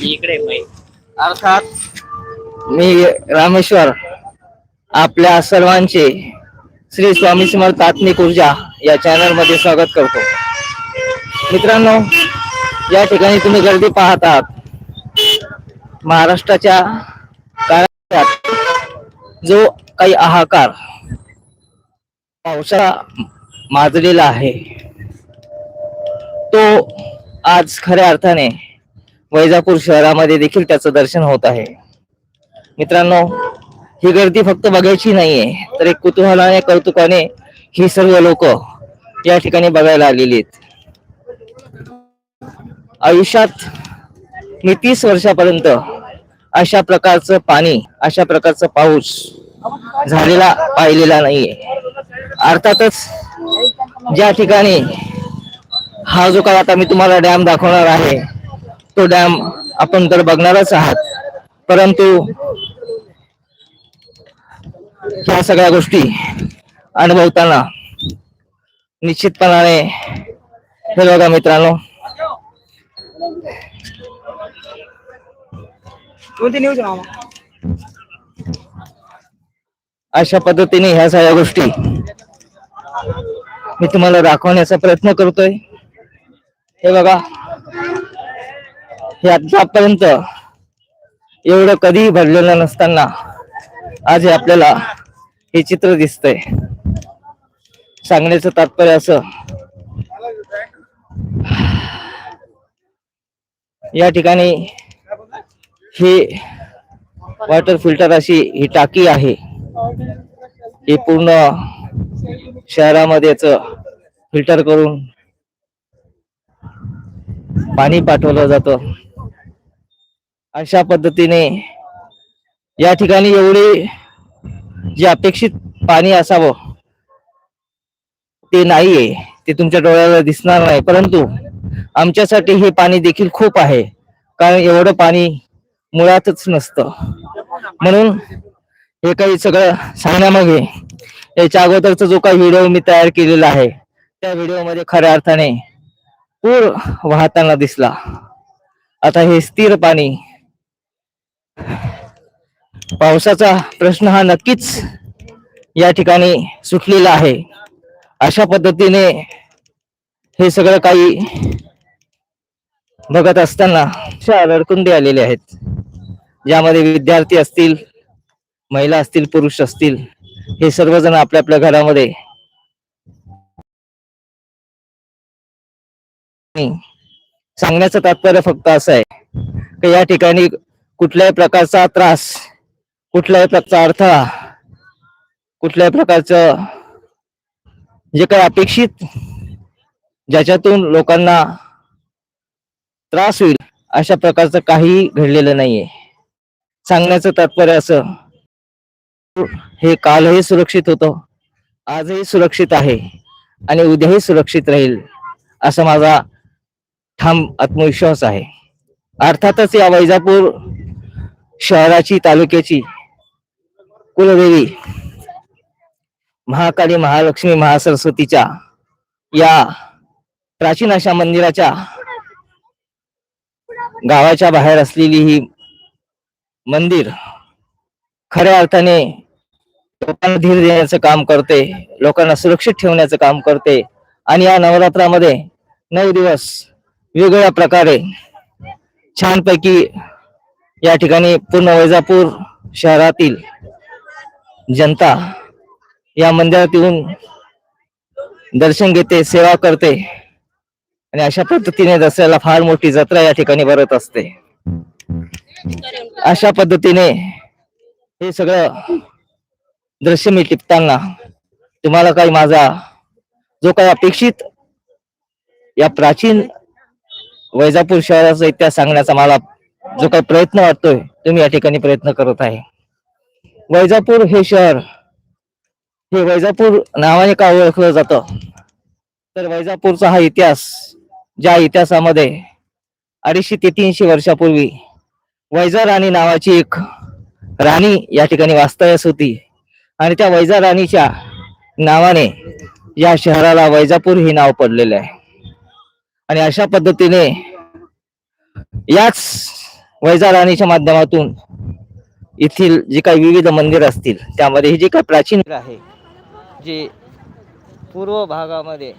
इकडे अर्थात मी रामेश्वर आपल्या सर्वांचे श्री स्वामी समर्थ आत्मिक ऊर्जा या चॅनलमध्ये स्वागत करतो. मित्रांनो या ठिकाणी तुम्ही गर्दी पाहत आहात महाराष्ट्राच्या कार्यात जो काही हाहाकार पावसाळा माजलेला आहे तो आज खऱ्या अर्थाने वैजापूर शहरामध्ये देखील त्याचं दर्शन होत आहे. मित्रांनो ही गर्दी फक्त बघायची नाहीये तर एक कुतूहलाने कौतुकाने ही सर्व लोक या ठिकाणी बघायला आलेली आहेत आयुष्यात मी तीस वर्षापर्यंत अशा प्रकारचं पाणी अशा प्रकारचा पाऊस झालेला पाहिलेला नाहीये. अर्थातच ज्या ठिकाणी हा जो काय आता मी तुम्हाला डॅम दाखवणार आहे तो डॅम आपण तर बघणारच आहात. परंतु ह्या सगळ्या गोष्टी अनुभवताना निश्चितपणाने हे बघा मित्रांनो. अशा पद्धतीने ह्या सगळ्या गोष्टी मी तुम्हाला दाखवण्याचा प्रयत्न करतोय. हे बघा. हे आतापर्यंत एवढं कधीही भरलेलं नसताना आज हे आपल्याला हे चित्र दिसतंय. सांगण्याचं तात्पर्य असं. या ठिकाणी हे वॉटर फिल्टर अशी ही टाकी आहे. ही पूर्ण शहरामध्ये फिल्टर करून पाणी पाठवलं जातं. अशा पद्धतीने या ठिकाणी एवढे जे अपेक्षित पाणी असावं ते नाहीये ते तुमच्या डोळ्याला दिसणार नाही. परंतु आमच्यासाठी हे पाणी देखील खूप आहे कारण एवढं पाणी मुळातच नसतं. म्हणून हे काही सगळं सांगण्यामागे याच्या अगोदरचा जो काही व्हिडिओ मी तयार केलेला आहे त्या व्हिडिओमध्ये खऱ्या अर्थाने पूर वाहताना दिसला. आता हे स्थिर पाणी. पावसाचा प्रश्न हा नक्कीच या ठिकाणी सुटलेला आहे. अशा पद्धतीने हे सगळं काही बघत असताना अशा रडकुंडी आलेले आहेत. ज्यामध्ये विद्यार्थी असतील महिला असतील पुरुष असतील हे सर्वजण आपल्या आपल्या घरामध्ये सांगण्याचं तात्पर्य फक्त असं आहे की या ठिकाणी कुठल्याही प्रकारचा त्रास कुठल्याही प्रकारचा अडथळा कुठल्याही प्रकारचं जे काही अपेक्षित ज्याच्यातून लोकांना त्रास होईल अशा प्रकारचं काही घडलेलं नाहीये. सांगण्याचं तात्पर्य असं हे कालही सुरक्षित होतं आजही सुरक्षित आहे आणि उद्याही सुरक्षित राहील असा माझा ठाम आत्मविश्वास आहे. अर्थातच या वैजापूर शहराची तालुक्याची कुलदेवी महाकाली महालक्ष्मी महासरस्वतीच्या या प्राचीन अशा मंदिराच्या गावाच्या बाहेर असलेली ही मंदिर खऱ्या अर्थाने लोकांना धीर देण्याचं काम करते लोकांना सुरक्षित ठेवण्याचं काम करते आणि या नवरात्रामध्ये नऊ दिवस वेगवेगळ्या प्रकारे छानपैकी या ठिकाणी पूर्ण वैजापूर शहरातील जनता या मंदिरात येऊन दर्शन घेते सेवा करते आणि अशा पद्धतीने दसऱ्याला फार मोठी जत्रा या ठिकाणी भरत असते. अशा पद्धतीने हे सगळं दृश्य मी टिपताना तुम्हाला काही माझा जो काही अपेक्षित या प्राचीन वैजापूर शहराचा इतिहास सांगण्याचा मला जो काही प्रयत्न वाटतोय तुम्ही या ठिकाणी प्रयत्न करत आहे. वैजापूर हे शहर हे वैजापूर नावाने का ओळखलं जातं? तर वैजापूरचा हा इतिहास ज्या इतिहासामध्ये अडीचशे ते तीनशे वर्षापूर्वी वैजा राणी नावाची एक राणी या ठिकाणी वास्तव्यास होती. आणि त्या वैजा राणीच्या नावाने या शहराला वैजापूर हे नाव पडलेलं आहे. आणि अशा पद्धतीने याच वैजा राणीच्या माध्यमातून येथील जे काही विविध मंदिर असतील त्यामध्ये हे जे काही प्राचीन आहे जे पूर्व भागामध्ये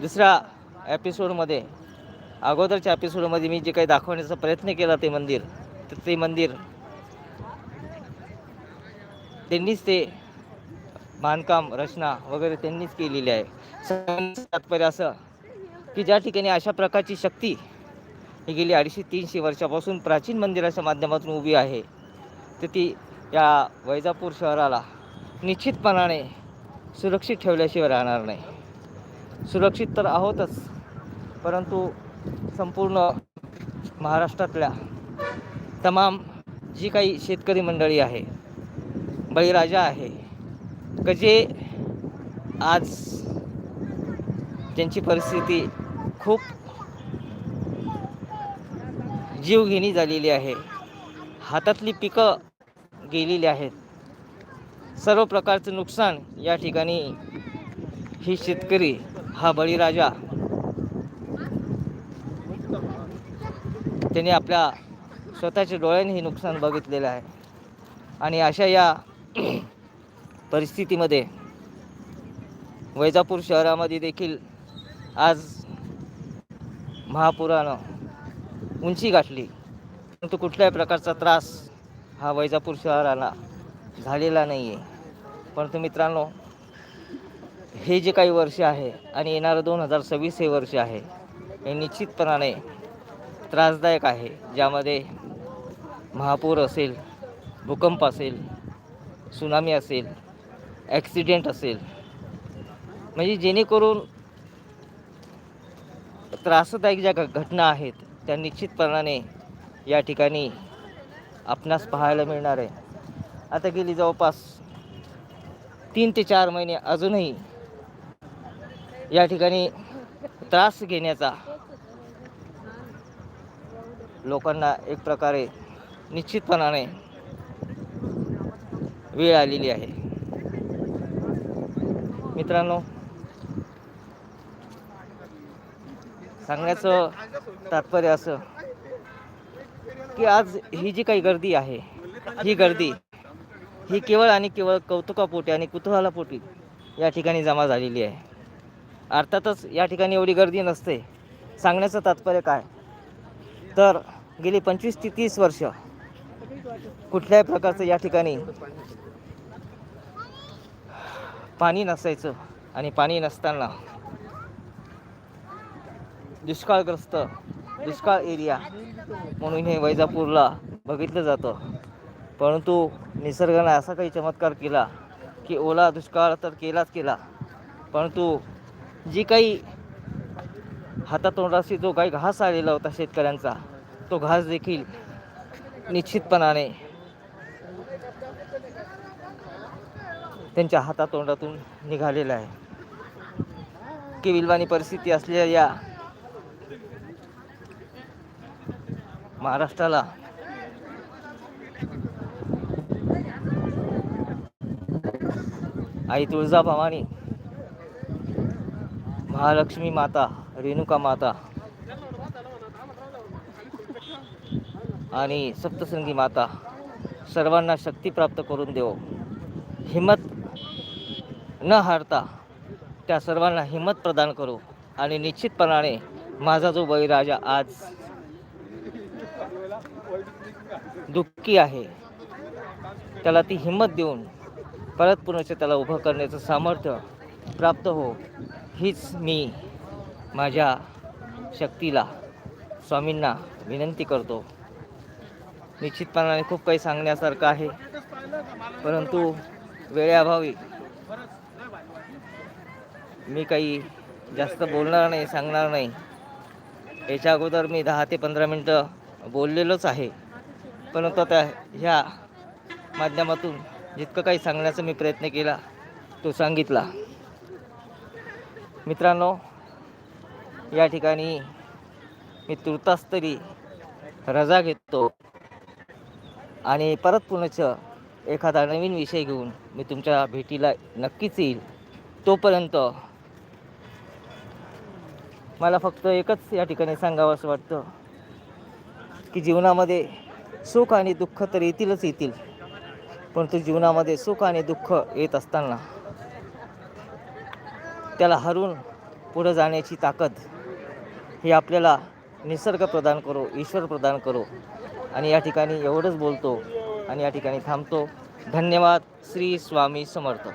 दुसऱ्या एपिसोडमध्ये अगोदरच्या एपिसोडमध्ये मी जे काही दाखवण्याचा प्रयत्न केला ते मंदिर तर ते मंदिर त्यांनीच ते बांधकाम रचना वगैरे त्यांनीच केलेली आहे. तात्पर्य असं की ज्या ठिकाणी अशा प्रकारची शक्ती ही गेली अडीचशे तीनशे वर्षापासून प्राचीन मंदिराच्या माध्यमातून उभी आहे तर ती या वैजापूर शहराला निश्चितपणाने सुरक्षित ठेवल्याशिवाय राहणार नाही. सुरक्षित तर आहोतच परंतु संपूर्ण महाराष्ट्रातल्या तमाम जी काही शेतकरी मंडळी आहे बळीराजा आहे क जे आज त्यांची परिस्थिती खूप जीवघेणी झालेली आहे. हातातली पिकं गेलेली आहेत. सर्व प्रकारचं नुकसान या ठिकाणी ही शेतकरी हा बळीराजा त्याने आपल्या स्वतःच्या डोळ्याने हे नुकसान बघितलेलं आहे. आणि अशा या परिस्थितीमध्ये वैजापूर शहरामध्ये देखील आज महापुरानं उंची गाठली. परंतु कुठल्याही प्रकारचा त्रास हा वैजापूर शहराला झालेला नाही आहे परंतु मित्रांनो हे जे काही वर्ष आहे आणि येणारं दोन हजार सव्वीस हे वर्ष आहे हे निश्चितपणाने त्रासदायक आहे. ज्यामध्ये महापूर असेल भूकंप असेल सुनामी असेल ॲक्सिडेंट असेल. म्हणजे जेणेकरून त्रासदायक ज्या घटना आहेत त्या निश्चितपणाने या ठिकाणी आपणास पाहायला मिळणार आहे. आता गेली जवळपास तीन ते चार महिने अजूनही या ठिकाणी त्रास घेण्याचा लोकांना एक प्रकारे निश्चितपणाने वेळ आलेली आहे. मित्रांनो सांगण्याचं तात्पर्य असं की आज ही जी काही गर्दी आहे ही गर्दी ही केवळ आणि केवळ कौतुकापोटी आणि कुतूहलापोटी या ठिकाणी जमा झालेली आहे. अर्थातच या ठिकाणी एवढी गर्दी नसते. सांगण्याचं तात्पर्य काय? तर गेली पंचवीस ते तीस वर्ष कुठल्याही प्रकारचं या ठिकाणी पाणी नसायचं आणि पाणी नसताना दुष्काळग्रस्त दुष्काळ एरिया म्हणून हे वैजापूरला बघितलं जातं. परंतु निसर्गाने असा काही चमत्कार केला की ओला दुष्काळ तर केलाच केला. परंतु जी काही हातातोंडाशी जो काही घास आलेला होता शेतकऱ्यांचा तो घास देखील निश्चितपणाने त्यांच्या हातातोंडातून निघालेला आहे. केविलवाणी परिस्थिती असलेल्या या महाराष्ट्राला आई तुळजाभवानी महालक्ष्मी माता रेणुका माता आणि सप्तसंगी माता सर्वांना शक्ती प्राप्त करून देव. हिम्मत न हारता त्या सर्वांना हिम्मत प्रदान करू आणि निश्चितपणाने माझा जो बळीराजा आज दुःखी आहे त्याला ती हिंमत देऊन परत पुन्हा त्याला उभं करण्याचं सामर्थ्य प्राप्त हो हीच मी माझ्या शक्तीला स्वामींना विनंती करतो. निश्चितपणाने खूप काही सांगण्यासारखं आहे परंतु वेळेअभावी मी काही जास्त बोलणार नाही सांगणार नाही. याच्या अगोदर मी दहा ते पंधरा मिनटं बोललेलोच आहे. परंतु आता ह्या माध्यमातून जितकं काही सांगण्याचा मी प्रयत्न केला तो सांगितला. मित्रांनो या ठिकाणी मी तुर्तास तरी रजा घेतो आणि परत पुनच एखादा नवीन विषय घेऊन मी तुमच्या भेटीला नक्कीच येईल. तोपर्यंत मला फक्त एकच या ठिकाणी सांगावं असं वाटतं की जीवनामध्ये सुख आणि दुःख तर येतीलच येतील परंतु जीवनामध्ये सुख आणि दुःख येत असताना त्याला हरून पुढं जाण्याची ताकद ही आपल्याला निसर्ग प्रदान करो ईश्वर प्रदान करो. आणि या ठिकाणी एवढंच बोलतो आणि या ठिकाणी थांबतो. धन्यवाद. श्री स्वामी समर्थ.